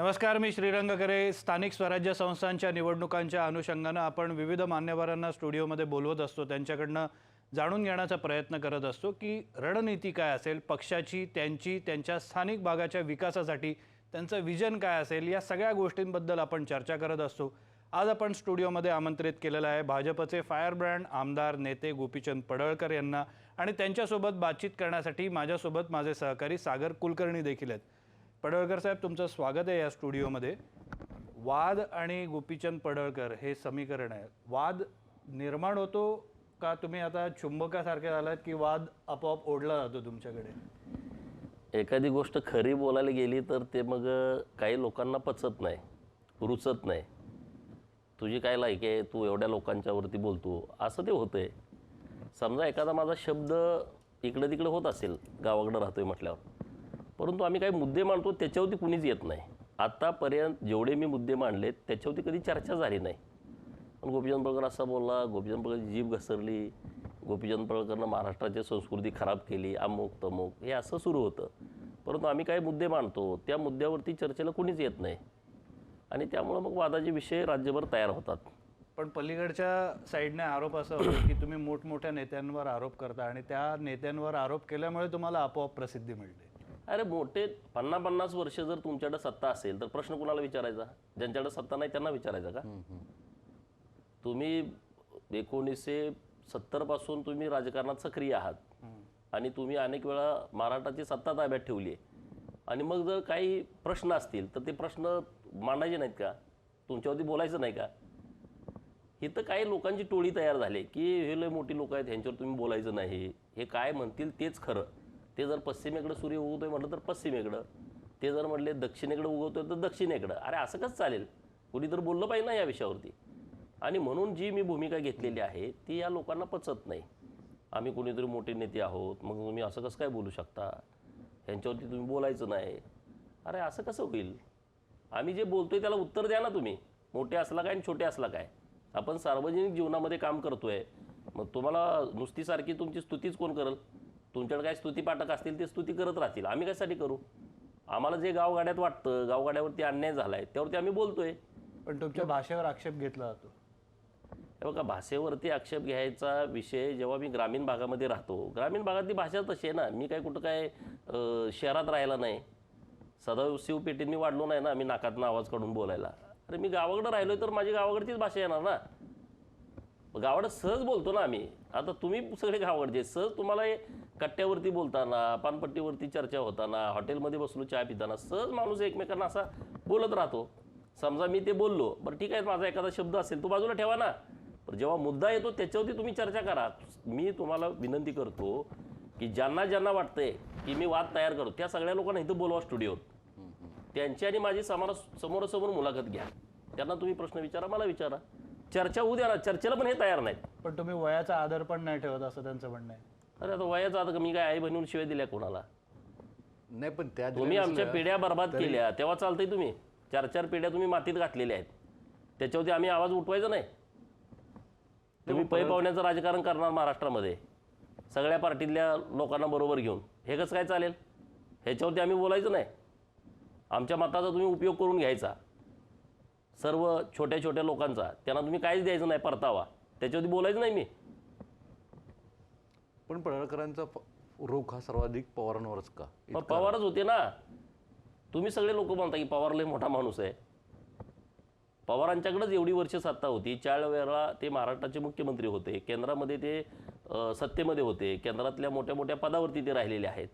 नमस्कार मी श्रीरंग करे स्थानिक स्वराज्य संस्थांच्या निवडणुकांच्या अनुषंगानं आपण विविध मान्यवरांना स्टुडिओमध्ये बोलवत असतो. त्यांच्याकडनं जाणून घेण्याचा प्रयत्न करत असतो की रणनीती काय असेल पक्षाची त्यांची त्यांच्या स्थानिक भागाच्या विकासासाठी त्यांचं विजन काय असेल या सगळ्या गोष्टींबद्दल आपण चर्चा करत असतो. आज आपण स्टुडिओमध्ये आमंत्रित केलेलं आहे भाजपचे फायर ब्रँड आमदार नेते गोपीचंद पडळकर यांना आणि त्यांच्यासोबत बातचीत करण्यासाठी माझ्यासोबत माझे सहकारी सागर कुलकर्णी देखील आहेत. पडळकर साहेब तुमचं स्वागत आहे या स्टुडिओमध्ये. वाद आणि गोपीचंद पडळकर हे समीकरण आहे. वाद निर्माण होतो का? तुम्ही आता चुंबकासारखे झालात की वाद आपोआप ओढला जातो तुमच्याकडे? एखादी गोष्ट खरी बोलायला गेली तर ते मग काही लोकांना पचत नाही रुचत नाही. तुझी काय लायकी आहे? तू एवढ्या लोकांच्यावरती बोलतो. असं ते होतंय. समजा एखादा माझा शब्द इकडे तिकडे होत असेल गावाकडं राहतोय म्हटल्यावर. परंतु आम्ही काही मुद्दे मांडतो त्याच्यावरती कुणीच येत नाही. आत्तापर्यंत जेवढे मी मुद्दे मांडले त्याच्यावरती कधी चर्चा झाली नाही. पण गोपीचंद पळकर असा बोलला गोपीचंद पळकर जीभ घसरली गोपीचंद पळकरनं महाराष्ट्राची संस्कृती खराब केली अमुक तमुक हे असं सुरू होतं. परंतु आम्ही काही मुद्दे मांडतो त्या मुद्द्यावरती चर्चेला कुणीच येत नाही. आणि त्यामुळं मग वादाचे विषय राज्यभर तयार होतात. पण पलीकडच्या साईडने आरोप असा होतो की तुम्ही मोठमोठ्या नेत्यांवर आरोप करता आणि त्या नेत्यांवर आरोप केल्यामुळे तुम्हाला आपोआप प्रसिद्धी मिळते. अरे मोठे पन्नास पन्नास वर्ष जर तुमच्याकडे सत्ता असेल तर प्रश्न कुणाला विचारायचा? ज्यांच्याकडे सत्ता नाही त्यांना विचारायचा का? तुम्ही एकोणीसशे सत्तरपासून तुम्ही राजकारणात सक्रिय आहात. आणि तुम्ही अनेक वेळा महाराष्ट्राची सत्ता ताब्यात ठेवली आहे. आणि मग जर काही प्रश्न असतील तर ते प्रश्न मांडायचे नाहीत का? तुमच्यावरती बोलायचं नाही का? इथं काही लोकांची टोळी तयार झाली की हे लय मोठी लोक आहेत ह्यांच्यावर तुम्ही बोलायचं नाही. हे काय म्हणतील तेच खरं. ते जर पश्चिमेकडं सूर्य उगवतोय म्हटलं तर पश्चिमेकडं. ते जर म्हटले दक्षिणेकडं उगवतोय तर दक्षिणेकडं. अरे असं कसं चालेल? कुणी तर बोललं पाहिजे ना या विषयावरती. आणि म्हणून जी मी भूमिका घेतलेली आहे ती या लोकांना पचत नाही. आम्ही कोणीतरी मोठे नेते आहोत मग तुम्ही असं कसं काय बोलू शकता? ह्यांच्यावरती तुम्ही बोलायचं नाही. अरे असं कसं होईल? आम्ही जे बोलतोय त्याला उत्तर द्या ना तुम्ही. मोठे असला काय आणि छोटे असला काय? आपण सार्वजनिक जीवनामध्ये काम करतोय. मग तुम्हाला नुसतीसारखी तुमची स्तुतीच कोण करेल? तुमच्याकडे काय स्तुतीपाठक असतील ते स्तुती करत राहतील. आम्ही कशासाठी करू? आम्हाला जे गावगाड्यात वाटतं गावगाड्यावरती अन्याय झाला आहे त्यावरती आम्ही बोलतोय. पण तुमच्या भाषेवर आक्षेप घेतला जातो. हे बघा भाषेवरती आक्षेप घ्यायचा विषय जेव्हा मी ग्रामीण भागामध्ये राहतो ग्रामीण भागातली भाषा तशी आहे ना. मी काय कुठं काय अं, शहरात राहायला नाही. सदैव शिवपेठीत मी वाढलो नाही ना मी नाकातनं आवाज काढून बोलायला. अरे मी गावाकडं राहिलोय तर माझी गावाकडचीच भाषा येणार ना. गावडं सहज बोलतो ना आम्ही. आता तुम्ही सगळे गावाकडचे सहज तुम्हाला हे कट्ट्यावरती बोलताना पानपट्टीवरती चर्चा होताना हॉटेलमध्ये बसलो चहा पिताना सहज माणूस एकमेकांना असा बोलत राहतो. समजा मी ते बोललो बरं ठीक आहे माझा एखादा शब्द असेल तो बाजूला ठेवा ना. पण जेव्हा मुद्दा येतो त्याच्यावरती तुम्ही चर्चा करा. मी तुम्हाला विनंती करतो की ज्यांना ज्यांना वाटतंय की मी वाद तयार करतो त्या सगळ्या लोकांना इथं बोलवा स्टुडिओत. त्यांची आणि माझी समोर समोरासमोर मुलाखत घ्या. त्यांना तुम्ही प्रश्न विचारा मला विचारा. चर्चा होऊ द्या ना चर्चेला पण हे तयार नाहीत. पण तुम्ही वयाचा आदर पण नाही ठेवत असं त्यांचं म्हणणं आहे. अरे आता वयाचा आता मी काय आई बहिणीहून शिवाय दिल्या कोणाला? नाही पण त्या तुम्ही आमच्या पिढ्या बर्बाद केल्या तेव्हा चालतंय तुम्ही. चार चार पिढ्या तुम्ही मातीत घातलेल्या आहेत. त्याच्यावरती आम्ही आवाज उठवायचा नाही. तुम्ही पै पाहुण्याचं राजकारण करणार महाराष्ट्रामध्ये. सगळ्या पार्टीतल्या लोकांना बरोबर घेऊन. हे कसं काय चालेल? ह्याच्यावरती आम्ही बोलायचं नाही. आमच्या मताचा तुम्ही उपयोग करून घ्यायचा. सर्व छोट्या छोट्या लोकांचा. त्यांना तुम्ही काहीच द्यायचं नाही परतावा. त्याच्यावरती बोलायचं नाही मी. पण पडळकरांचा रोख हा सर्वाधिक पवारांवरच का? मग पवारच होते ना. तुम्ही सगळे लोक म्हणता की पवार लय मोठा माणूस आहे. पवारांच्याकडेच एवढी वर्ष सत्ता होती. चार वेळा ते महाराष्ट्राचे मुख्यमंत्री होते केंद्रामध्ये ते सत्तेमध्ये होते. केंद्रातल्या मोठ्या मोठ्या पदावरती ते राहिलेले आहेत.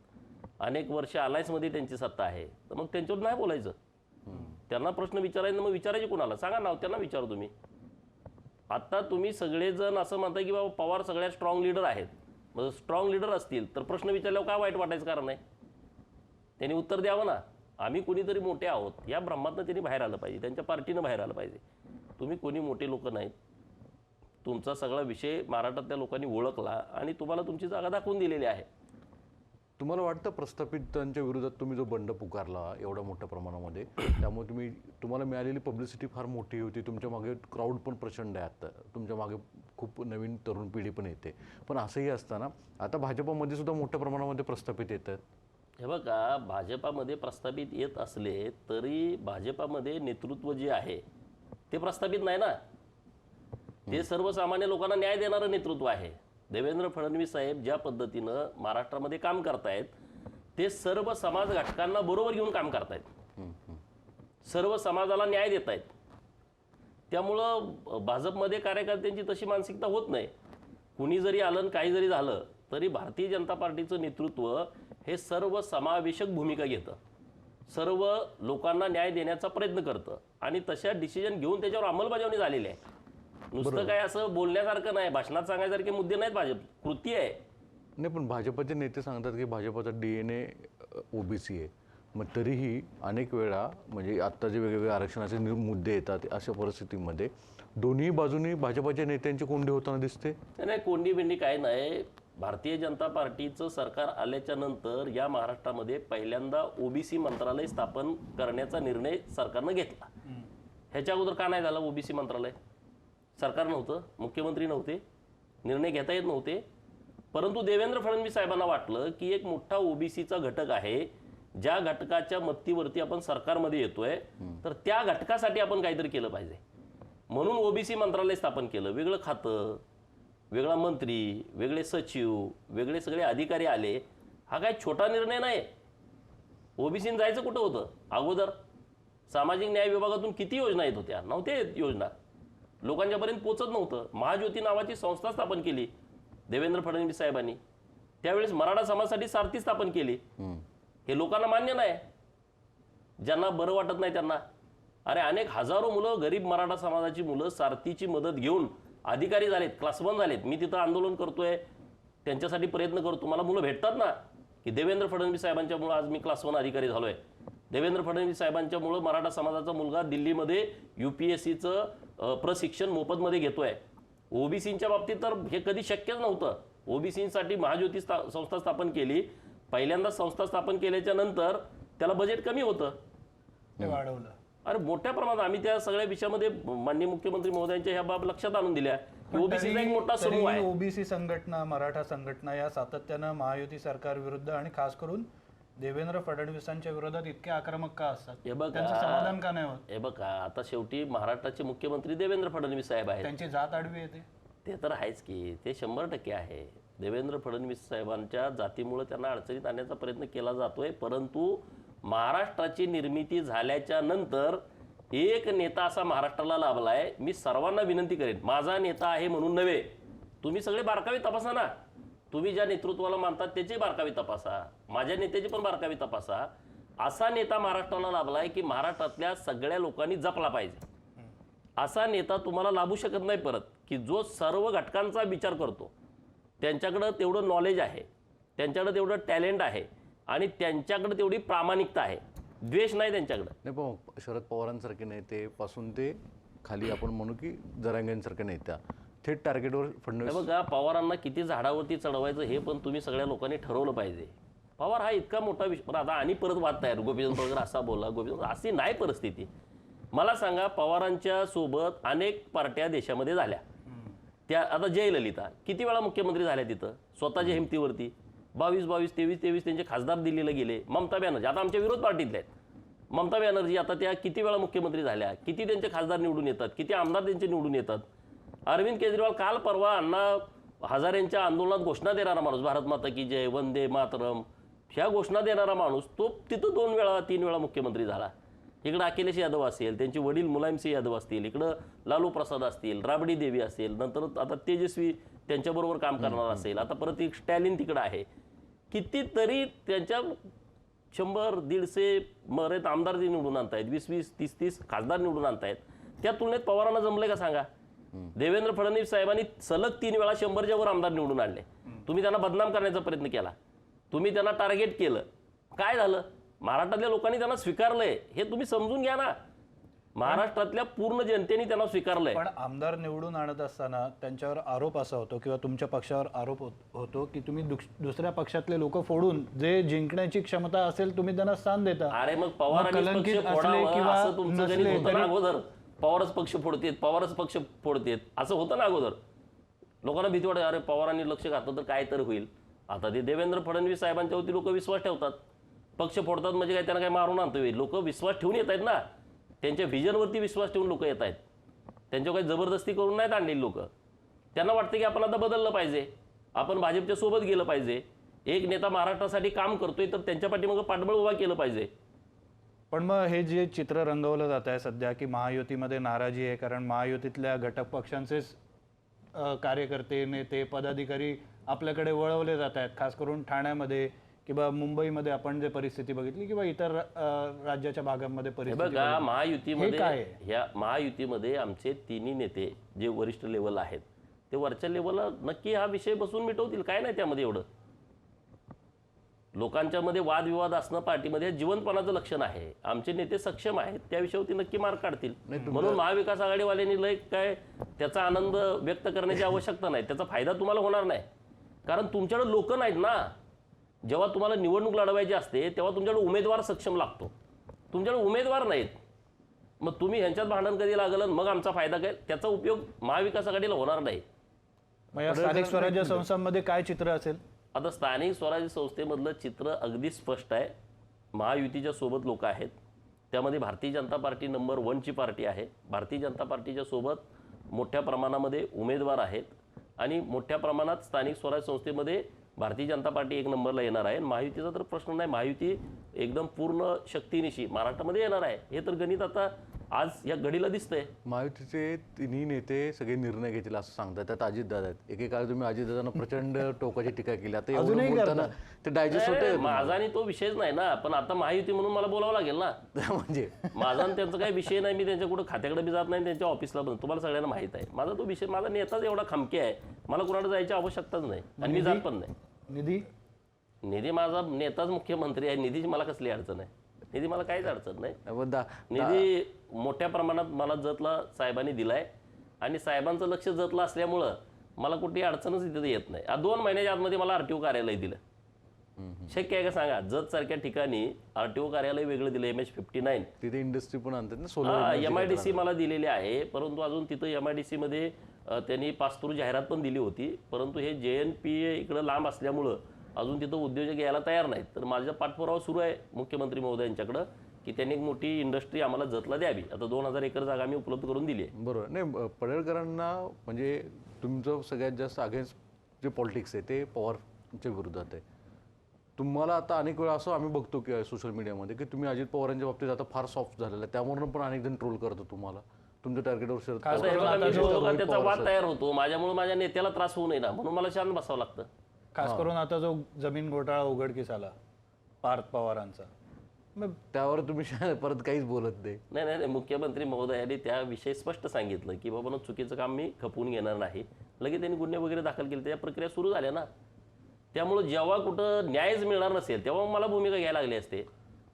अनेक वर्ष अलायन्समध्ये त्यांची सत्ता आहे. तर मग त्यांच्यावर नाही बोलायचं. त्यांना प्रश्न विचारायचं मग विचारायचे कुणाला? सांगा नाव त्यांना विचारू तुम्ही. आत्ता तुम्ही सगळेजण असं म्हणताय की बाबा पवार सगळ्यात स्ट्रॉंग लीडर आहेत. मग स्ट्रॉंग लीडर असतील तर प्रश्न विचारल्यावर काय वाईट वाटायचं कारण आहे? त्यांनी उत्तर द्यावं ना. आम्ही कोणीतरी मोठे आहोत. या ब्रह्मातनं त्यांनी बाहेर आलं पाहिजे. त्यांच्या पार्टीनं बाहेर आलं पाहिजे. तुम्ही कोणी मोठे लोक नाहीत. तुमचा सगळा विषय महाराष्ट्रातल्या लोकांनी ओळखला आणि तुम्हाला तुमची जागा दाखवून दिलेली आहे. तुम्हाला वाटतं प्रस्थापितांच्या विरोधात तुम्ही जो बंड पुकारला एवढ्या मोठ्या प्रमाणामध्ये त्यामुळे तुम्ही तुम्हाला मिळालेली पब्लिसिटी फार मोठी होती तुमच्या मागे क्राऊड पण प्रचंड आहे आता. तुमच्या मागे खूप नवीन तरुण पिढी पण येते. पण असंही असताना आता भाजपमध्ये सुद्धा मोठ्या प्रमाणामध्ये प्रस्थापित येत आहेत हे बघा भाजपामध्ये प्रस्थापित येत असले तरी भाजपामध्ये नेतृत्व जे आहे ते प्रस्थापित नाही ना? ते सर्वसामान्य लोकांना न्याय देणारं नेतृत्व आहे. देवेंद्र फडणवीस साहेब ज्या पद्धतीनं महाराष्ट्रामध्ये काम करतायत ते सर्व समाज घटकांना बरोबर घेऊन काम करतायत. सर्व समाजाला न्याय देत आहेत त्यामुळं भाजपमध्ये कार्यकर्त्यांची तशी मानसिकता होत नाही. कुणी जरी आलं आणि काही जरी झालं तरी भारतीय जनता पार्टीचं नेतृत्व हे सर्व समावेशक भूमिका घेतं. सर्व लोकांना न्याय देण्याचा प्रयत्न करतं. आणि तशा डिसिजन घेऊन त्याच्यावर अंमलबजावणी झालेली आहे. नुसतं काय असं बोलण्यासारखं नाही भाषणात सांगायसारखे मुद्दे नाहीत भाजप कृती आहे. नाही पण भाजपचे नेते सांगतात की भाजपचा डी एन ए ओबीसी आहे. मग तरीही अनेक वेळा म्हणजे आत्ता जे वेगवेगळे आरक्षणाचे मुद्दे येतात अशा परिस्थितीमध्ये दोन्ही बाजूनी भाजपच्या नेत्यांची कोंडी होताना दिसते? नाही, नाही कोंडी बिंडी काय नाही. भारतीय जनता पार्टीचं सरकार आल्याच्यानंतर या महाराष्ट्रामध्ये पहिल्यांदा ओबीसी मंत्रालय स्थापन करण्याचा निर्णय सरकारनं घेतला. ह्याच्या अगोदर का नाही झाला ओबीसी मंत्रालय? सरकार नव्हतं मुख्यमंत्री नव्हते निर्णय घेता येत नव्हते. परंतु देवेंद्र फडणवीस साहेबांना वाटलं की एक मोठा ओबीसीचा घटक आहे. ज्या घटकाच्या मत्तीवरती आपण सरकारमध्ये येतोय तर त्या घटकासाठी आपण काहीतरी केलं पाहिजे. म्हणून ओबीसी मंत्रालय स्थापन केलं. वेगळं खातं वेगळा मंत्री वेगळे सचिव वेगळे सगळे अधिकारी आले. हा काय छोटा निर्णय नाही ओबीसीने जायचं कुठं होतं? अगोदर सामाजिक न्याय विभागातून किती योजना येत होत्या? नव्हत्या योजना. लोकांच्यापर्यंत पोचत नव्हतं. महाज्योती नावाची संस्था स्थापन केली. देवेंद्र फडणवीस साहेबांनी. त्यावेळेस मराठा समाजासाठी सारथी स्थापन केली. हे लोकांना मान्य नाही. ज्यांना बरं वाटत नाही त्यांना. अरे अनेक हजारो मुलं गरीब मराठा समाजाची मुलं सारथीची मदत घेऊन अधिकारी झालेत क्लास वन झालेत. मी तिथं आंदोलन करतोय. त्यांच्यासाठी प्रयत्न करतो. मला मुलं भेटतात ना? की देवेंद्र फडणवीस साहेबांच्यामुळं आज मी क्लास वन अधिकारी झालोय. देवेंद्र फडणवीस साहेबांच्यामुळं मराठा समाजाचा मुलगा दिल्लीमध्ये यू पी एस सीचं प्रशिक्षण मोफतमध्ये घेतोय. ओबीसीच्या बाबतीत तर हे कधी शक्यच नव्हतं. ओबीसीसाठी महाज्योती स्था संस्था स्थापन केली. पहिल्यांदा संस्था स्थापन केल्याच्यानंतर त्याला बजेट कमी होतं. ते वाढवलं. अरे मोठ्या प्रमाणात आम्ही त्या सगळ्या विषयामध्ये माननीय मुख्यमंत्री महोदयांच्या ह्या बाब लक्षात आणून दिल्या. की ओबीसीचा एक मोठा समूह आहे. ओबीसी संघटना मराठा संघटना या सातत्यानं महायुती सरकार विरुद्ध आणि खास करून देवेंद्र फडणवीसांच्या विरोधात इतके आक्रमक का असतात? हे बघा. त्यांचं समाधान का नाही होत? हे बघा आता शेवटी महाराष्ट्राचे मुख्यमंत्री देवेंद्र फडणवीस साहेब आहेत. त्यांची जात आडवी येते ते तर आहेच की ते शंभर टक्के आहे. देवेंद्र फडणवीस साहेबांच्या जातीमुळे त्यांना अडचणीत आणण्याचा प्रयत्न केला जातोय परंतु महाराष्ट्राची निर्मिती झाल्याच्यानंतर एक नेता असा महाराष्ट्राला लाभलाय मी सर्वांना विनंती करेन. माझा नेता आहे म्हणून नव्हे. तुम्ही सगळे बारकावे तपासा ना. तुम्ही ज्या नेतृत्वाला मानतात त्याची बारकावे तपासा. माझ्या नेत्याची पण बारकावे तपासा. असा नेता महाराष्ट्राला लाभलाय की महाराष्ट्रातल्या सगळ्या लोकांनी जपला पाहिजे. असा नेता तुम्हाला लाभू शकत नाही परत की जो सर्व घटकांचा विचार करतो. त्यांच्याकडं तेवढं नॉलेज आहे त्यांच्याकडं तेवढं टॅलेंट आहे आणि त्यांच्याकडं तेवढी प्रामाणिकता आहे. द्वेष नाही त्यांच्याकडं. नाही पण शरद पवारांसारखे नेते पासून ते खाली आपण म्हणू की जरांगेंसारखे नेत्या. थेट टार्गेटवर फडणवीस. बघा पवारांना किती झाडावरती चढवायचं हे पण तुम्ही सगळ्या लोकांनी ठरवलं पाहिजे. पवार हा इतका मोठा विषय पण आता आणि परत वाद तयार. गोपीचंद पडकर असा बोला गोपीचंद अशी नाही परिस्थिती. मला सांगा पवारांच्या सोबत अनेक पार्ट्या देशामध्ये झाल्या. त्या आता जयललिता किती वेळा मुख्यमंत्री झाल्या तिथं? स्वतःच्या हिमतीवरती. बावीस बावीस तेवीस तेवीस त्यांचे खासदार दिल्लीला गेले. ममता बॅनर्जी आता आमच्या विरोध पार्टीतले आहेत. ममता बॅनर्जी आता त्या किती वेळा मुख्यमंत्री झाल्या? किती त्यांचे खासदार निवडून येतात? किती आमदार त्यांचे निवडून येतात? अरविंद केजरीवाल काल परवा अण्णा हजारेंच्या आंदोलनात घोषणा देणारा माणूस भारत माता की जय वंदे मातरम ह्या घोषणा देणारा माणूस तो तिथं दोन वेळा तीन वेळा मुख्यमंत्री झाला. इकडं अखिलेश यादव असेल त्यांचे वडील मुलायमसिंह यादव असतील इकडं लालू प्रसाद असतील राबडी देवी असेल नंतर आता तेजस्वी त्यांच्याबरोबर काम करणार असेल आता परत एक स्टॅलिन तिकडं आहे. कितीतरी त्यांच्या शंभर दीडशे मरेत आमदार जे निवडून आणतायत वीस वीस तीस तीस खासदार निवडून आणतायत त्या तुलनेत पवारांना जमले का सांगा? देवेंद्र फडणवीस साहेबांनी सलग तीन वेळा शंभरच्या वर आमदार निवडून आणले. तुम्ही त्यांना बदनाम करण्याचा प्रयत्न केला. तुम्ही त्यांना टार्गेट केलं. काय झालं? महाराष्ट्रातल्या लोकांनी त्यांना स्वीकारलंय. हे तुम्ही समजून घ्या ना. महाराष्ट्रातल्या पूर्ण जनतेने त्यांना स्वीकारलंय. पण आमदार निवडून आणत असताना त्यांच्यावर आरोप असा होतो किंवा तुमच्या पक्षावर आरोप होत- की तुम्ही दुस- दुसऱ्या पक्षातले लोक फोडून जे जिंकण्याची क्षमता असेल तुम्ही त्यांना स्थान देता. अरे मग पवारांनी पवारच पक्ष फोडतेत पवारच पक्ष फोडतेत असं होतं ना अगोदर. लोकांना भीती वाटत अरे पवारांनी लक्ष घातलं तर काय तर होईल. आता ते देवेंद्र फडणवीस साहेबांच्यावरती लोक विश्वास ठेवतात. पक्ष फोडतात म्हणजे काय? त्यांना काय मारून आणतो लोक विश्वास ठेवून येत आहेत ना. त्यांच्या व्हिजनवरती विश्वास ठेवून लोक येत आहेत त्यांच्यावर काही जबरदस्ती करून नाहीत आणलेली लोक. त्यांना वाटतं की आपण आता बदललं पाहिजे. आपण भाजपच्या सोबत गेलं पाहिजे. एक नेता महाराष्ट्रासाठी काम करतोय तर त्यांच्या पाठीमागं पाठबळ उभा केलं पाहिजे. पण मग हे जे चित्र रंगवलं जात आहे सध्या की महायुतीमध्ये नाराजी आहे कारण महायुतीतल्या घटक पक्षांचेच कार्यकर्ते नेते पदाधिकारी आपल्याकडे वळवले जात आहेत खास करून ठाण्यामध्ये किंवा मुंबईमध्ये आपण जे परिस्थिती बघितली किंवा इतर राज्याच्या भागांमध्ये परिस्थिती बघा महायुतीमध्ये? ह्या महायुतीमध्ये आमचे तिन्ही नेते जे वरिष्ठ लेवल आहेत ते वरच्या लेवलला नक्की हा विषय बसून मिटवतील काय नाही त्यामध्ये एवढं लोकांच्या मध्ये वादविवाद असणं पार्टीमध्ये जिवंतपणाचं लक्षण आहे. आमचे नेते सक्षम आहेत त्या विषयावरती नक्की मार्ग काढतील. म्हणून महाविकास आघाडीवाल्यांनी लय काय त्याचा आनंद व्यक्त करण्याची आवश्यकता नाही. त्याचा फायदा तुम्हाला होणार नाही. कारण तुमच्याकडे लोक नाहीत ना. जेव्हा तुम्हाला निवडणूक लढवायची असते तेव्हा तुमच्याकडे उमेदवार सक्षम लागतो. तुमच्याकडे उमेदवार नाहीत. मग तुम्ही ह्यांच्यात भांडण कधी लागलं आणि मग आमचा फायदा काय? त्याचा उपयोग महाविकास आघाडीला होणार नाही. स्थानिक स्वराज्य संस्थांमध्ये काय चित्र असेल? आता स्थानिक स्वराज्य संस्थेमधलं चित्र अगदी स्पष्ट आहे. महायुतीच्या सोबत लोक आहेत. त्यामध्ये भारतीय जनता पार्टी नंबर वनची पार्टी आहे. भारतीय जनता पार्टीच्या सोबत मोठ्या प्रमाणामध्ये उमेदवार आहेत. आणि मोठ्या प्रमाणात स्थानिक स्वराज्य संस्थेमध्ये भारतीय जनता पार्टी एक नंबरला येणार आहे. आणि महायुतीचा तर प्रश्न नाही महायुती एकदम पूर्ण शक्तीनिशी महाराष्ट्रामध्ये येणार आहे. हे तर गणित आता आज या घडीला दिसतंय. महायुतीचे तिन्ही नेते सगळे निर्णय घेतील असं सांगतात. त्यात अजितदादा आहेत. एकेकाळी तुम्ही अजितदादांना प्रचंड टोकाची टीका केली. आता एवढं अजूनही बोलताना ते डायजेस्ट होते नाही, माझा आणि तो विषयच नाही ना. पण आता महायुती म्हणून मला बोलावं लागेल ना. म्हणजे? माझा आणि त्यांचा काही विषय नाही. मी त्यांच्या कुठं खात्याकडे बी जात नाही. त्यांच्या ऑफिसला पण. तुम्हाला सगळ्यांना माहीत आहे. माझा तो विषय माझा नेताच एवढा खमके आहे. मला कुणाला जायची आवश्यकताच नाही. आणि मी जात पण नाही. निधी? निधी माझा नेताच मुख्यमंत्री आहे. निधीची मला कसली अडचण आहे निधी मला काहीच अडचण नाही. दा- निधी मोठ्या प्रमाणात मला जतला साहेबांनी दिलाय आणि साहेबांचं लक्ष जतलं असल्यामुळं मला कुठेही अडचणच तिथे येत नाही. आ, दोन महिन्याच्या आतमध्ये मला आरटीओ कार्यालय दिलं. शक्य आहे का सांगा? जत सारख्या ठिकाणी आरटीओ कार्यालय वेगळं दिलं एम एच फिफ्टी नाईन तिथे इंडस्ट्री पण आणतात ना solar M I D C मला दिलेली आहे परंतु अजून तिथं एम आय डी सीमध्ये त्यांनी पास्तूर जाहिरात पण दिली होती. परंतु हे जे एन पी इकडं लांब असल्यामुळं अजून तिथं उद्योजक यायला तयार नाहीत. तर माझा पाठपुरावा सुरू आहे मुख्यमंत्री महोदयांच्याकडं की त्यांनी एक मोठी इंडस्ट्री आम्हाला जतला द्यावी. आता दोन हजार एकर जागा आम्ही उपलब्ध करून दिली आहे. बरोबर. नाही पडळकरांना म्हणजे तुमचं सगळ्यात जास्त अगेन्स्ट जे पॉलिटिक्स आहे ते पवारच्या विरोधात आहे. तुम्हाला आता अनेक वेळा असं आम्ही बघतो की सोशल मीडियामध्ये की तुम्ही अजित पवारांच्या बाबतीत आता फार सॉफ्ट झालेलं आहे. त्यावरून पण अनेक जण ट्रोल करतो तुम्हाला. तुमच्या टार्गेटवर शरद त्याचा वाद तयार होतो माझ्यामुळे माझ्या नेत्याला त्रास होऊ नये ना म्हणून मला शांत बसावं लागतं. खास करून आता जो जमीन घोटाळा उघडकीस आला पार्थ पवारांचा. मग त्यावर तुम्ही परत काहीच बोलत नाही. नाही नाही नाही, मुख्यमंत्री महोदयांनी त्याविषयी स्पष्ट सांगितलं की बाबा चुकीचं काम मी खपवून घेणार नाही. लगेच त्यांनी गुन्हे वगैरे दाखल केले त्या प्रक्रिया सुरू झाल्या ना. त्यामुळं जेव्हा कुठं न्यायच मिळणार नसेल तेव्हा मला भूमिका घ्यायला लागली असते.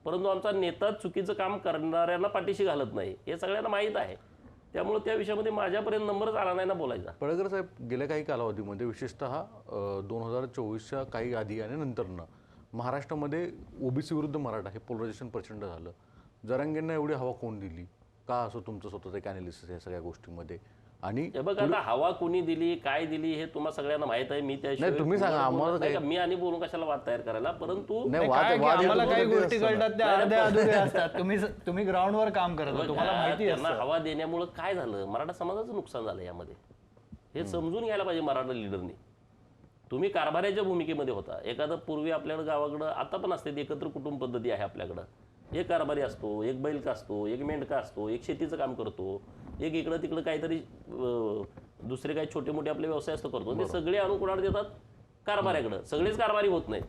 परंतु आमचा नेता चुकीचं काम करणाऱ्यांना पाठीशी घालत नाही हे सगळ्यांना माहीत आहे. त्यामुळे त्या विषयामध्ये माझ्यापर्यंत नंबरच आला नाही ना बोलायचा. पडळकर साहेब गेल्या काही कालावधीमध्ये विशेषतः दोन हजार चोवीसच्या काही आधी आणि नंतरनं महाराष्ट्रामध्ये ओबीसी विरुद्ध मराठा हे पोलरायझेशन प्रचंड झालं. जरांगेंना एवढी हवा कोण दिली? का असं तुमचं स्वतःचं एक अनालिसिस आहे सगळ्या गोष्टींमध्ये? आणि हे बघ आता हवा कुणी दिली काय दिली हे तुम्हाला सगळ्यांना माहीत आहे मी नाही, तुम्ही सांगा, आम्हाला? मी आणि बोलून कशाला वाद तयार करायला? परंतु नाही नाही, वाद काय की वाद आम्हाला काही गोष्टी ते. कळतात त्या अर्ध्या अधुऱ्या असतात. तुम्ही तुम्ही ग्राउंडवर काम करता तुम्हाला माहिती त्यांना असतं. हवा देण्यामुळे काय झालं? मराठा समाजाचं नुकसान झालं यामध्ये. हे समजून घ्यायला पाहिजे मराठा लिडरनी तुम्ही कारभाराच्या भूमिकेमध्ये होता. एखादं पूर्वी आपल्याकडं गावाकडं आता पण असते एकत्र कुटुंब पद्धती आहे आपल्याकडं. एक कारभारी असतो एक बैलका असतो एक मेंढका असतो एक शेतीचं काम करतो. एक इकडं तिकडं काहीतरी दुसरे काही छोटे मोठे आपले व्यवसाय असतो करतो. ते सगळे आणून कोणाला देतात? कारभाऱ्याकडं. सगळेच कारभारी होत नाहीत.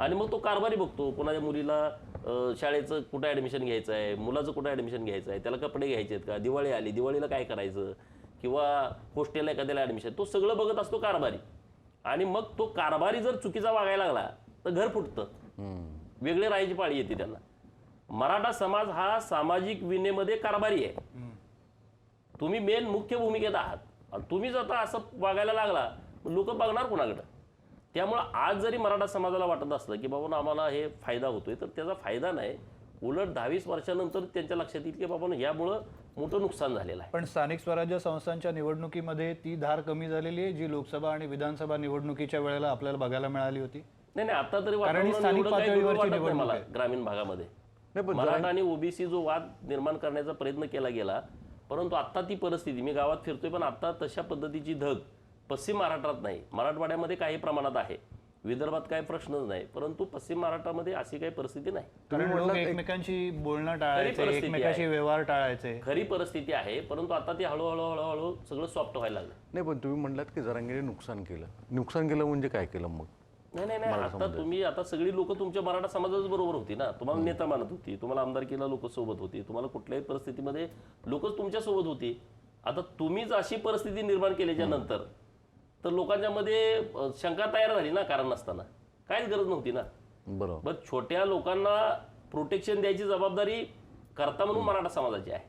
आणि मग तो कारभारी बघतो. कोणाच्या मुलीला शाळेचं कुठं ऍडमिशन घ्यायचं आहे मुलाचं कुठं ऍडमिशन घ्यायचं आहे त्याला कपडे घ्यायचे आहेत का? दिवाळी आली. दिवाळीला काय करायचं? किंवा हॉस्टेलला एखाद्याला ऍडमिशन तो सगळं बघत असतो कारभारी. आणि मग तो कारभारी जर चुकीचा वागायला लागला तर घर फुटतं. वेगळे राहायची पाळी येते त्यांना मराठा समाज हा सामाजिक विनेमध्ये कारभारी आहे. तुम्ही मेन मुख्य भूमिकेत आहात. आणि तुम्हीच आता असं वागायला लागला लोक बघणार कोणाकडं? त्यामुळं आज जरी मराठा समाजाला वाटत असलं की बाबा आम्हाला हे फायदा होतोय तर त्याचा फायदा नाही. उलट दहावीस वर्षानंतर त्यांच्या लक्षात येईल की बाबा यामुळं मोठं नुकसान झालेलं आहे. पण स्थानिक स्वराज्य संस्थांच्या निवडणुकीमध्ये ती धार कमी झालेली आहे जी लोकसभा आणि विधानसभा निवडणुकीच्या वेळेला आपल्याला बघायला मिळाली होती. नाही नाही आता तरी वाटत मला. ग्रामीण भागामध्ये. नाही पण मराठा आणि ओबीसी जो वाद निर्माण करण्याचा प्रयत्न केला गेला परंतु आता ती परिस्थिती मी गावात फिरतोय पण आता तशा पद्धतीची धग पश्चिम महाराष्ट्रात नाही. मराठवाड्यामध्ये काही प्रमाणात आहे. विदर्भात काही प्रश्नच नाही. परंतु पश्चिम महाराष्ट्रामध्ये अशी काही परिस्थिती नाही. एकमेकांशी बोलणं टाळायचे एकमेकाशी. व्यवहार टाळायचे. खरी परिस्थिती आहे परंतु आता ती हळूहळू हळूहळू सगळं सॉफ्ट व्हायला लागलं. नाही पण तुम्ही म्हणलात की जरांगीने नुकसान केलं. नुकसान केलं म्हणजे काय केलं मग? नाही नाही नाही. आता तुम्ही आता सगळी लोक तुमच्या मराठा समाजाच बरोबर होती ना. तुम्हाला नेता मानत होती. तुम्हाला आमदारकीला लोक सोबत होती. तुम्हाला कुठल्याही परिस्थितीमध्ये लोकच तुमच्यासोबत होती. आता तुम्हीच अशी परिस्थिती निर्माण केल्याच्यानंतर तर लोकांच्या मध्ये शंका तयार झाली ना कारण नसताना. काहीच गरज नव्हती ना. बरोबर. बरं छोट्या लोकांना प्रोटेक्शन द्यायची जबाबदारी करता म्हणून मराठा समाजाची आहे.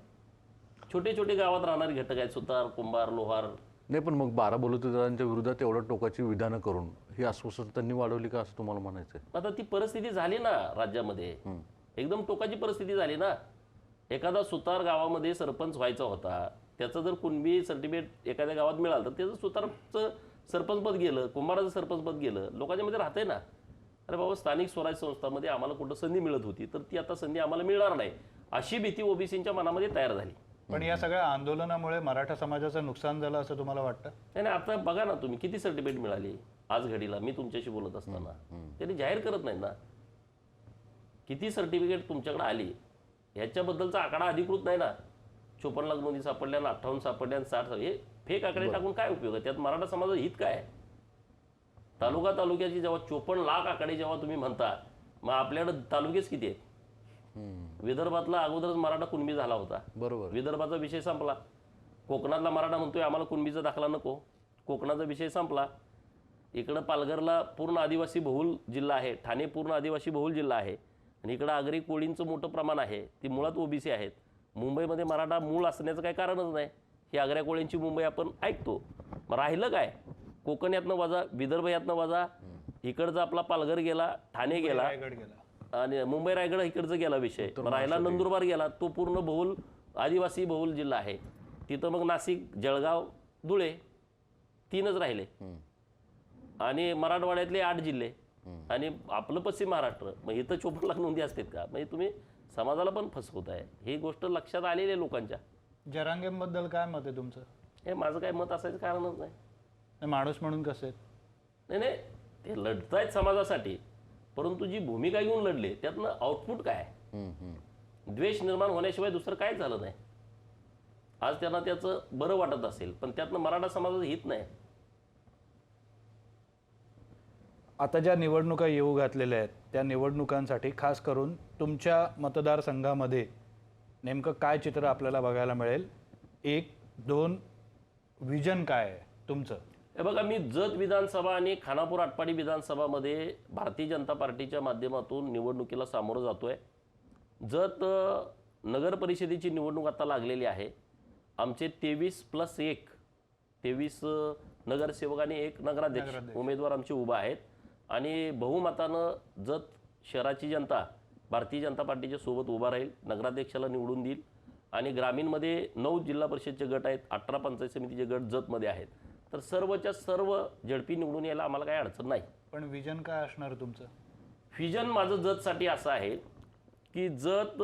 छोटे छोटे गावात राहणारे घटक आहेत. सुतार कुंभार लोहार नाही पण मग बारा बलुतेदारांच्या विरोधात एवढ्या टोकाची विधानं करून ही अस्वस्थता त्यांनी वाढवली का असं तुम्हाला म्हणायचं आहे? आता ती परिस्थिती झाली ना राज्यामध्ये. एकदम टोकाची परिस्थिती झाली ना. एखादा सुतार गावामध्ये सरपंच व्हायचा होता त्याचं जर कुणबी सर्टिफिकेट एखाद्या गावात मिळालं तर त्याचं सुतारचं सरपंचपद गेलं कुंभाराचं सरपंचपद गेलं. लोकांच्या मध्ये राहतंय ना. अरे बाबा स्थानिक स्वराज संस्थांमध्ये आम्हाला कुठं संधी मिळत होती तर ती आता संधी आम्हाला मिळणार नाही. अशी भीती ओबीसीच्या मनामध्ये तयार झाली. पण या सगळ्या आंदोलनामुळे मराठा समाजाचं नुकसान झालं असं तुम्हाला वाटतं? नाही नाही, आता बघा ना तुम्ही किती सर्टिफिकेट मिळाली आज घडीला मी तुमच्याशी बोलत असताना. त्यांनी जाहीर करत नाही ना. किती सर्टिफिकेट तुमच्याकडे आली? ह्याच्याबद्दलचा आकडा अधिकृत नाही ना. चोपन्न लाख नोंदी सापडल्या आणि अठ्ठावन्न सापडल्या आणि साठ हे फेक आकडे टाकून काय उपयोग आहे? त्यात मराठा समाजाचं हित काय आहे? तालुका तालुक्याची जेव्हा चोपन्न लाख आकडे जेव्हा तुम्ही म्हणता मग आपल्याकडे तालुकेच किती आहेत? विदर्भातला अगोदरच मराठा कुणबी झाला होता. बरोबर. विदर्भाचा विषय संपला. कोकणातला मराठा म्हणतोय आम्हाला कुणबीचा दाखला नको. कोकणाचा विषय संपला. इकडं पालघरला पूर्ण आदिवासी बहुल जिल्हा आहे. ठाणे पूर्ण आदिवासी बहुल जिल्हा आहे. आणि इकडं आगरी कोळींचं मोठं प्रमाण आहे. ती मुळात ओबीसी आहेत. मुंबईमध्ये मराठा मूळ असण्याचं काही कारणच नाही. ही आग्र्या कोळींची मुंबई आपण ऐकतो. मग राहिलं काय? कोकण यातनं वजा विदर्भ यातनं वजा. इकडचा आपला पालघर गेला ठाणे गेला. रायगड गेला. आणि मुंबई रायगड इकडचा गेला विषय. राहिला नंदुरबार गेला तो पूर्ण बहुल आदिवासी बहुल जिल्हा आहे. तिथं मग नाशिक जळगाव धुळे तीनच राहिले. आणि मराठवाड्यातले आठ जिल्हे. आणि आपलं पश्चिम महाराष्ट्र. मग इथं चोपन्न लाख नोंदी असतात का? म्हणजे तुम्ही समाजाला पण फसवत आहे ही गोष्ट लक्षात आलेली आहे लोकांच्या. जरांगेबद्दल काय मत आहे तुमचं? हे माझं काय मत असायचं कारणच नाही. नाही, माणूस म्हणून कसे आहेत? नाही नाही ते लढतायत समाजासाठी. परंतु जी भूमिका घेऊन लढले त्यातनं आउटपुट काय. द्वेष निर्माण होण्याशिवाय दुसरं काहीच झालं नाही. आज त्यांना त्याचं बरं वाटत असेल पण त्यातनं मराठा समाजाचं हित नाही. आता ज्या निवडणुका येऊ घातलेल्या आहेत त्या निवडणुकांसाठी खास करून तुमच्या मतदारसंघामध्ये नेमकं काय चित्र आपल्याला बघायला मिळेल? एक दोन विजन काय आहे तुमचं? हे बघा मी जत विधानसभा आणि खानापूर आटपाडी विधानसभामध्ये भारतीय जनता पार्टीच्या माध्यमातून निवडणुकीला सामोरं जातोय. जत अ, नगर परिषदेची निवडणूक आता लागलेली आहे. आमचे तेवीस प्लस एक तेवीस नगरसेवक आणि एक नगराध्यक्ष. उमेदवार आमचे उभा आहेत. आणि बहुमतानं जत शहराची जनता भारतीय जनता पार्टीच्या सोबत उभा राहील नगराध्यक्षाला निवडून देईल. आणि ग्रामीणमध्ये नऊ जिल्हा परिषदचे गट आहेत अठरा पंचायत समितीचे गट जतमध्ये आहेत. तर सर्वच्या सर्व झडपी निवडून यायला आम्हाला काही अडचण नाही. पण विजन काय असणार तुमचं? व्हिजन माझं जतसाठी असं आहे की जत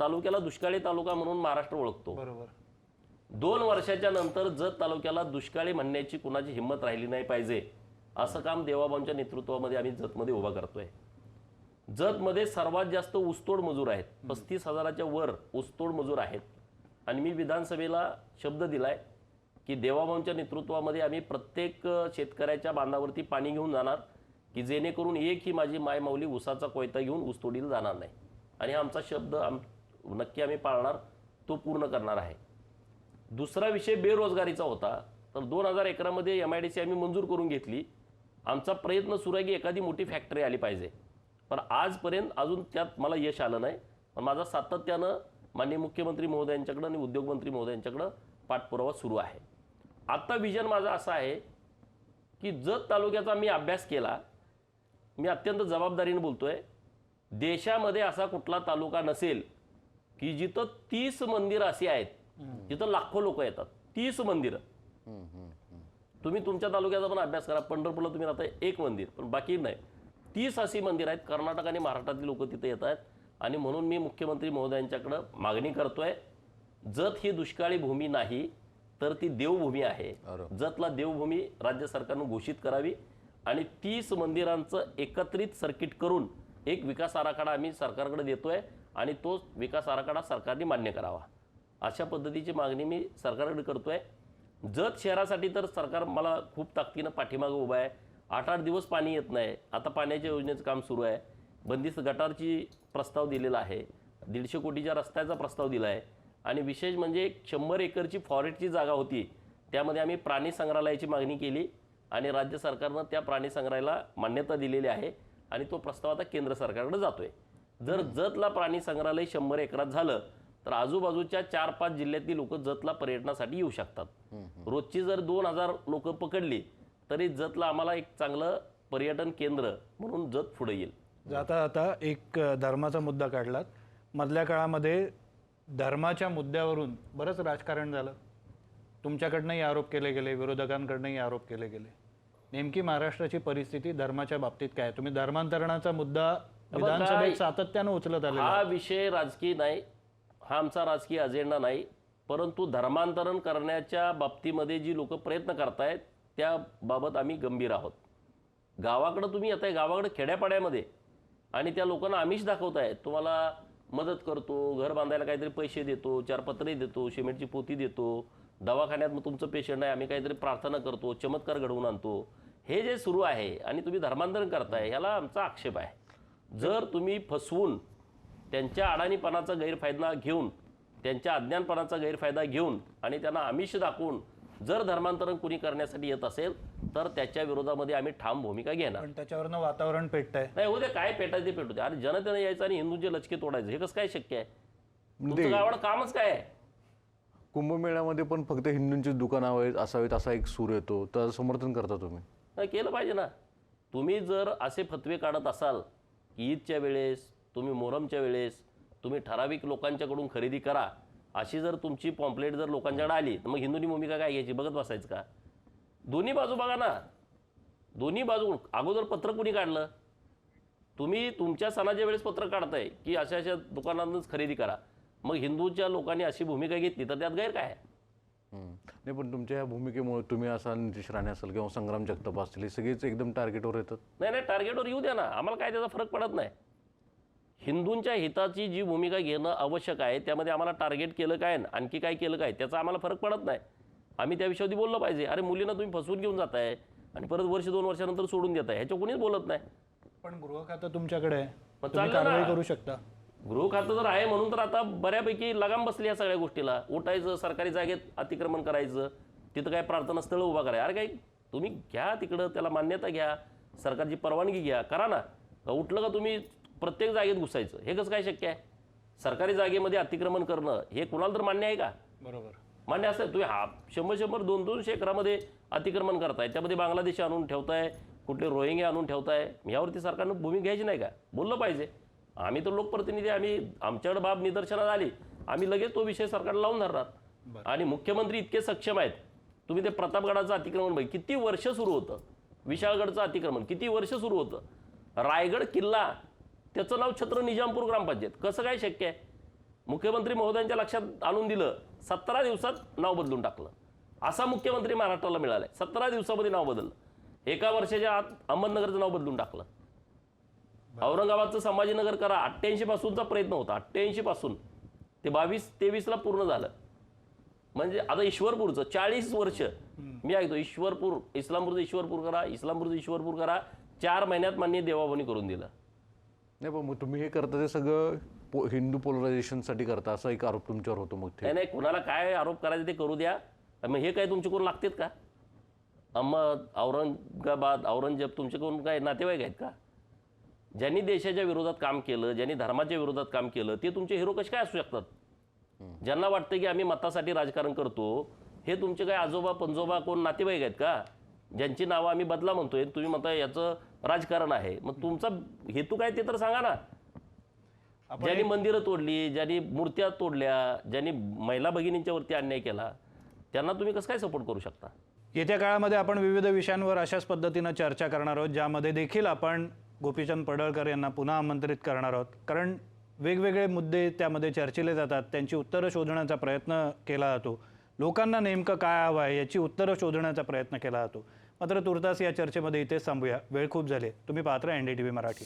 तालुक्याला दुष्काळी तालुका म्हणून महाराष्ट्र ओळखतो. बरोबर. दोन वर्षाच्या नंतर जत तालुक्याला दुष्काळी म्हणण्याची कुणाची हिंमत राहिली नाही पाहिजे असं काम देवाबांच्या नेतृत्वामध्ये आम्ही जतमध्ये उभा करतोय. जतमध्ये सर्वात जास्त ऊसतोड मजूर आहेत. पस्तीस हजाराच्या वर ऊसतोड मजूर आहेत. आणि मी विधानसभेला शब्द दिलाय की देवाभाऊंच्या नेतृत्वामध्ये आम्ही प्रत्येक शेतकऱ्याच्या बांधावरती पाणी घेऊन जाणार की जेणेकरून एक ही माझी माय माऊली कोयता घेऊन ऊसतोडीला जाणार नाही. आणि आमचा शब्द आम नक्की आम्ही पाळणार तो पूर्ण करणार आहे. दुसरा विषय बेरोजगारीचा होता. तर दोन हजार एकरामध्ये एम आय डी सी आम्ही मंजूर करून घेतली. आमचा प्रयत्न सुरू आहे की एखादी मोठी फॅक्टरी आली पाहिजे. पण आजपर्यंत अजून त्यात मला यश आलं नाही. पण माझा सातत्यानं माननीय मुख्यमंत्री महोदयांच्याकडं आणि उद्योगमंत्री महोदयांच्याकडं पाठपुरावा सुरू आहे. आत्ता विजन माझं असं आहे की जत तालुक्याचा मी अभ्यास केला मी अत्यंत जबाबदारीने बोलतोय. देशामध्ये असा कुठला तालुका नसेल की जिथं तीस मंदिरं अशी आहेत जिथं लाखो लोक येतात. तीस मंदिरं. तुम्ही तुमच्या तालुक्याचा पण अभ्यास करा पंढरपूरला तुम्ही राहता एक मंदिर पण बाकी नाही. तीस अशी मंदिर आहेत कर्नाटक आणि महाराष्ट्रातली लोक तिथे येत आहेत. आणि म्हणून मी मुख्यमंत्री महोदयांच्याकडं मागणी करतोय जत ही दुष्काळी भूमी नाही तर ती देवभूमी आहे. जतला देवभूमी राज्य सरकारनं घोषित करावी आणि तीस मंदिरांचं एकत्रित सर्किट करून एक विकास आराखडा आम्ही सरकारकडे देतोय आणि तो विकास आराखडा सरकारने मान्य करावा. अशा पद्धतीची मागणी मी सरकारकडे करतोय. जत शहरासाठी तर सरकार मला खूप ताकदीनं पाठीमागं उभं आहे. आठ आठ दिवस पाणी येत नाही. आता पाण्याच्या योजनेचं काम सुरू आहे. बंदिस्त गटारची प्रस्ताव दिलेला आहे. दीडशे कोटीच्या रस्त्याचा प्रस्ताव दिला आहे आणि विशेष म्हणजे एक शंभर एकरची फॉरेस्टची जागा होती. त्यामध्ये आम्ही प्राणी संग्रहालयाची मागणी केली आणि राज्य सरकारनं त्या प्राणी संग्रहालयाला मान्यता दिलेली आहे आणि तो प्रस्ताव आता केंद्र सरकारकडे जातोय. जर जतला प्राणी संग्रहालय शंभर एकरात झालं तर आजूबाजूच्या चार पाच जिल्ह्यातली लोक जतला पर्यटनासाठी येऊ शकतात. रोजची जर दोन हजार लोक पकडली तरी जतला आम्हाला एक चांगलं पर्यटन केंद्र म्हणून जत पुढे येईल. जाता. आता एक धर्माचा मुद्दा काढलात. मधल्या काळामध्ये धर्माच्या मुद्द्यावरून बरंच राजकारण झालं. तुमच्याकडनंही आरोप केले गेले विरोधकांकडनंही आरोप केले गेले. नेमकी महाराष्ट्राची परिस्थिती धर्माच्या बाबतीत काय आहे? तुम्ही धर्मांतरणाचा मुद्दा विधानसभेत सातत्यानं उचलत आले हा विषय राजकीय नाही. हा आमचा राजकीय अजेंडा नाही. परंतु धर्मांतरण करण्याच्या बाबतीमध्ये जी लोक प्रयत्न करतायत त्याबाबत आम्ही गंभीर आहोत. गावाकडं तुम्ही येताय गावाकडं खेड्यापाड्यामध्ये. आणि त्या लोकांना आमिष दाखवताय. तुम्हाला मदत करतो घर बांधायला काहीतरी पैसे देतो चार पत्रे देतो सिमेंटची पोती देतो दवाखान्यात मग तुमचं पेशंट आहे आम्ही काहीतरी प्रार्थना करतो चमत्कार घडवून आणतो. हे जे सुरू आहे आणि तुम्ही धर्मांतरण करताय याला आमचा आक्षेप आहे. जर तुम्ही फसवून त्यांच्या अडाणीपणाचा गैरफायदा घेऊन त्यांच्या अज्ञानपणाचा गैरफायदा घेऊन आणि त्यांना आमिष दाखवून जर धर्मांतरण कुणी करण्यासाठी येत असेल तर त्याच्या विरोधामध्ये आम्ही ठाम भूमिका घेणार. पण त्याच्यावरनं वातावरण पेटतंय. नाही उद्या काय पेटायचे पेटू दे. अरे जनतेने यायचं आणि हिंदूंचे लचके तोडायचे हे कसं काय शक्य आहे? तुमचं गावाला कामच काय आहे? कुंभमेळ्यामध्ये पण फक्त हिंदूंची दुकानं असावेत असा एक सूर येतो. तर समर्थन करता तुम्ही? नाही केलं पाहिजे ना. तुम्ही जर असे फतवे काढत असाल की ईदच्या वेळेस तुम्ही मोहरमच्या वेळेस तुम्ही ठराविक लोकांच्याकडून खरेदी करा अशी जर तुमची पॉम्पलेट जर लोकांच्याकडे आली तर मग हिंदूंनी भूमिका काय घ्यायची? बघत बसायचं का? दोन्ही बाजू बघा ना. दोन्ही बाजू अगोदर पत्र कुणी काढलं? तुम्ही तुमच्या सणाच्या वेळेस पत्र काढताय की अशा अशा दुकानांतूनच खरेदी करा. मग हिंदूच्या लोकांनी अशी भूमिका घेतली तर त्यात गैर काय आहे? नाही पण तुमच्या ह्या भूमिकेमुळे तुम्ही असाल नितीश राणे असाल किंवा संग्राम जगताप असतील हे सगळेच एकदम टार्गेटवर येतात. नाही नाही टार्गेटवर येऊ द्या ना. आम्हाला काय त्याचा फरक पडत नाही. हिंदूंच्या हिताची जी भूमिका घेणं आवश्यक आहे त्यामध्ये आम्हाला टार्गेट केलं काय आणि आणखी काय केलं काय त्याचा आम्हाला फरक पडत नाही. आम्ही त्या विषयावरती बोललं पाहिजे. अरे मुलींना तुम्ही फसवून घेऊन जाताय आणि परत वर्ष दोन वर्षानंतर सोडून देताय ह्याच्या कोणीच बोलत नाही. पण गृह खातं तुमच्याकडे आहे. करू शकता. गृह खातं जर आहे म्हणून तर आता बऱ्यापैकी लगाम बसली या सगळ्या गोष्टीला. उठायचं सरकारी जागेत अतिक्रमण करायचं तिथं काय प्रार्थना स्थळ उभा करायचं. अरे काय तुम्ही घ्या तिकडं त्याला मान्यता घ्या सरकारची परवानगी घ्या. करा ना. उठलं का तुम्ही प्रत्येक जागेत घुसायचं. हे कसं काय शक्य आहे? सरकारी जागेमध्ये अतिक्रमण करणं हे कुणाला तर मान्य आहे का? बरोबर. मान्य असेल तुम्ही हा शंभर शंभर दोन दोनशे एकरामध्ये अतिक्रमण करताय. त्यामध्ये बांगलादेश आणून ठेवताय कुठले रोहिंगे आणून ठेवताय. यावरती सरकारनं भूमिका घ्यायची नाही का? बोललं पाहिजे. आम्ही तर लोकप्रतिनिधी आम्ही आमच्याकडे बाब निदर्शनात आली. आम्ही लगेच तो विषय सरकारला लावून धरणार. आणि मुख्यमंत्री इतके सक्षम आहेत. तुम्ही ते प्रतापगडाचं अतिक्रमण बघ. किती वर्ष सुरू होतं? विशाळगडचं अतिक्रमण किती वर्ष सुरू होतं? रायगड किल्ला त्याचं नाव छत्र निजामपूर ग्रामपंचायत. कसं काय शक्य आहे? मुख्यमंत्री महोदयांच्या लक्षात आणून दिलं सतरा दिवसात नाव बदलून टाकलं. असा मुख्यमंत्री महाराष्ट्राला मिळालाय. सतरा दिवसामध्ये नाव बदललं. एका वर्षाच्या आत अहमदनगरचं नाव बदलून टाकलं. औरंगाबादचं संभाजीनगर करा अठ्ठ्याऐंशी पासूनचा प्रयत्न होता. अठ्ठ्याऐंशी पासून. ते बावीस तेवीसला पूर्ण झालं. म्हणजे आता ईश्वरपूरचं चाळीस वर्ष. मी ऐकतो ईश्वरपूर इस्लामपूरचं ईश्वरपूर करा इस्लामपूरचं ईश्वरपूर करा. चार महिन्यात मान्य देवाभवनी करून दिलं. नाही पण मग तुम्ही हे करता ते सगळं पो हिंदू पोलरायझेशनसाठी करता असा एक आरोप तुमच्यावर होतो मग ते? नाही नाही कुणाला काय आरोप करायचे ते करू द्या. मग हे काय तुमचे कोण लागतात का? अहमद औरंगाबाद औरंगजेब तुमचे कोण काय नातेवाईक आहेत का? ज्यांनी देशाच्या विरोधात काम केलं ज्यांनी धर्माच्या विरोधात काम केलं ते तुमचे हिरो कसे काय असू शकतात? ज्यांना वाटतं की आम्ही मतासाठी राजकारण करतो हे तुमचे काय आजोबा पंजोबा कोण नातेवाईक आहेत का? ज्यांची नावं आम्ही बदला म्हणतोय तुम्ही म्हणता याचं राजकारण आहे. मग तुमचा हेतू काय ते तर सांगा ना. ज्यांनी मंदिरं तोडली ज्यांनी मूर्त्या तोडल्या ज्यांनी महिला भगिनींच्या वरती अन्याय केला त्यांना तुम्ही कसं काय सपोर्ट करू शकता? येत्या काळामध्ये आपण विविध विषयांवर अशाच पद्धतीनं चर्चा करणार आहोत ज्यामध्ये देखील आपण गोपीचंद पडळकर यांना पुन्हा आमंत्रित करणार आहोत. कारण वेगवेगळे मुद्दे त्यामध्ये चर्चिले जातात त्यांची उत्तरं शोधण्याचा प्रयत्न केला जातो. लोकांना नेमकं काय हवं आहे याची उत्तरं शोधण्याचा प्रयत्न केला जातो. मात्र तुर्तास या चर्चेमध्ये इथेच थांबूया. वेळ खूप झाले तुम्ही पात्र N D T V Marathi.